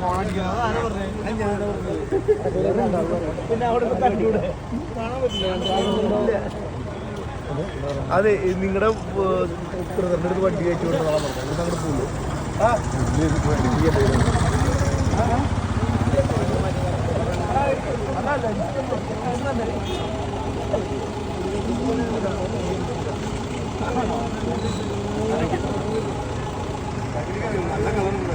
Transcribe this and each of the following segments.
Phone പറഞ്ഞത് അതെ നിങ്ങളുടെ ബ്രദറിന്റെ അടുത്ത് വണ്ടി കയറ്റി വിട്ടതാണ് പറഞ്ഞത്. അങ്ങോട്ട് പോകുള്ളൂ നല്ല കളറുണ്ട്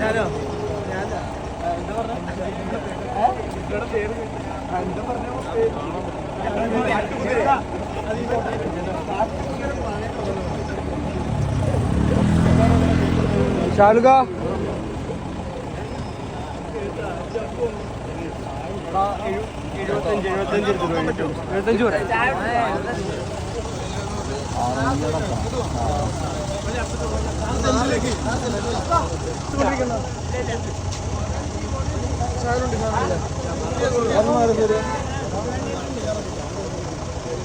ഞാനോ? ഞാനാ? എന്താ പറഞ്ഞ എന്താ പറഞ്ഞ? ഷാരുഖ എഴുപത്തഞ്ച് എഴുപത്തഞ്ച് എഴുപത്തഞ്ച് പറയാം